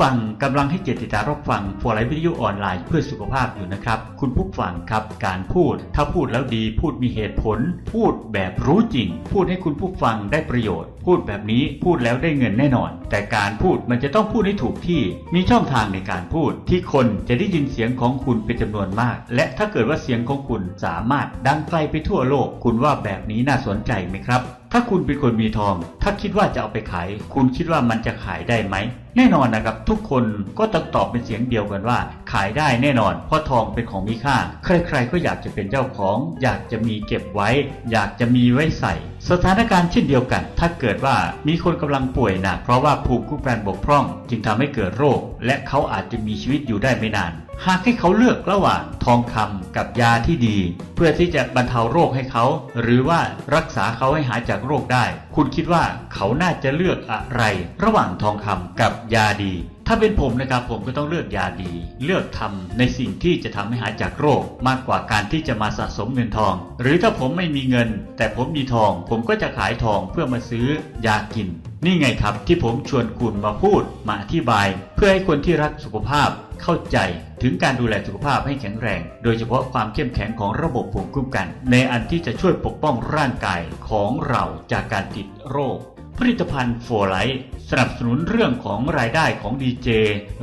ฟังกำลังให้เกียรติดตามรับฟังฟัวไลฟ์วิทยุออนไลน์เพื่อสุขภาพอยู่นะครับ คุณผู้ฟังครับการพูด ถ้าพูดแล้วดีพูดมีเหตุผล พูดแบบรู้จริง พูดให้คุณผู้ฟังได้ประโยชน์ พูดแบบนี้พูดแล้วได้เงินแน่นอน แต่การพูดมันจะต้องพูดให้ถูกที่ มีช่องทางในการพูด ที่คนจะได้ยินเสียงของคุณเป็นจำนวนมาก และถ้าเกิดว่าเสียงของคุณสามารถดังไกลไปทั่วโลก คุณว่าแบบนี้น่าสนใจไหมครับ ถ้าคุณเป็นคนมีทอง ถ้าคิดว่าจะเอาไปขาย คุณคิดว่ามันจะขายได้ไหม แน่นอนนะครับ ทุกคนก็ต้องตอบเป็นเสียงเดียวกันว่า ขายได้แน่นอน เพราะทองเป็นของมีค่า ใครๆก็อยากจะเป็นเจ้าของ อยากจะมีเก็บไว้ อยากจะมีไว้ใส่ สถานการณ์เช่นเดียวกัน ถ้าเกิดว่ามีคนกำลังป่วยหนักเพราะว่าภูมิคุ้มกันบกพร่อง จึงทำให้เกิดโรค และเขาอาจจะมีชีวิตอยู่ได้ไม่นานหากให้เขาเลือกระหว่างทองคำกับยาที่ดี เพื่อที่จะบรรเทาโรคให้เขา หรือว่ารักษาเขาให้หายจากโรคได้ คุณคิดว่าเขาน่าจะเลือกอะไร ระหว่างทองคำกับยาดี ถ้าเป็นผมนะครับผมก็ต้องเลือกยาดี เลือกทำในสิ่งที่จะทำให้หายจากโรค มากกว่าการที่จะมาสะสมเงินทอง หรือถ้าผมไม่มีเงิน แต่ผมมีทอง ผมก็จะขายทองเพื่อมาซื้อยากินนี่ไงครับที่ผมชวนคุณมาพูดมาอธิบาย เพื่อให้คนที่รักสุขภาพเข้าใจถึงการดูแลสุขภาพให้แข็งแรง โดยเฉพาะความเข้มแข็งของระบบภูมิคุ้มกัน ในอันที่จะช่วยปกป้องร่างกายของเราจากการติดโรค ผลิตภัณฑ์โฟไลท์สนับสนุนเรื่องของรายได้ของดีเจ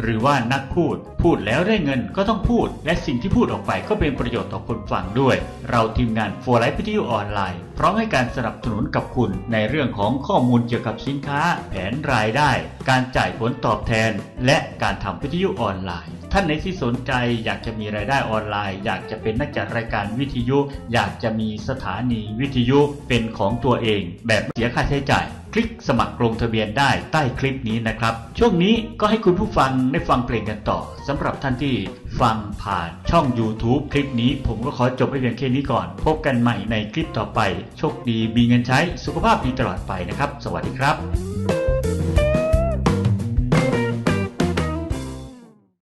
หรือว่านักพูด พูดแล้วได้เงินก็ต้องพูด และสิ่งที่พูดออกไปก็เป็นประโยชน์ต่อคนฟังด้วย เราทีมงานโฟไลท์วิทยุออนไลน์พร้อมให้การสนับสนุนกับคุณในเรื่องของข้อมูลเกี่ยวกับสินค้า แผนรายได้ การจ่ายผลตอบแทน และการทำวิทยุออนไลน์ ท่านไหนที่สนใจอยากจะมีรายได้ออนไลน์ อยากจะเป็นนักจัดรายการวิทยุ อยากจะมีสถานีวิทยุเป็นของตัวเอง แบบไม่เสียค่าใช้จ่าย คลิกสมัครลงทะเบียนได้ใต้คลิปนี้นะครับ ช่วงนี้ก็ให้คุณผู้ฟังได้ฟังเพลงกันต่อสำหรับท่านที่ฟังผ่านช่อง YouTube คลิปนี้ ผมก็ขอจบไปเพียงแค่นี้ก่อน พบกันใหม่ในคลิปต่อไป โชคดีมีเงินใช้สุขภาพดีตลอดไปนะครับ สวัสดีครับ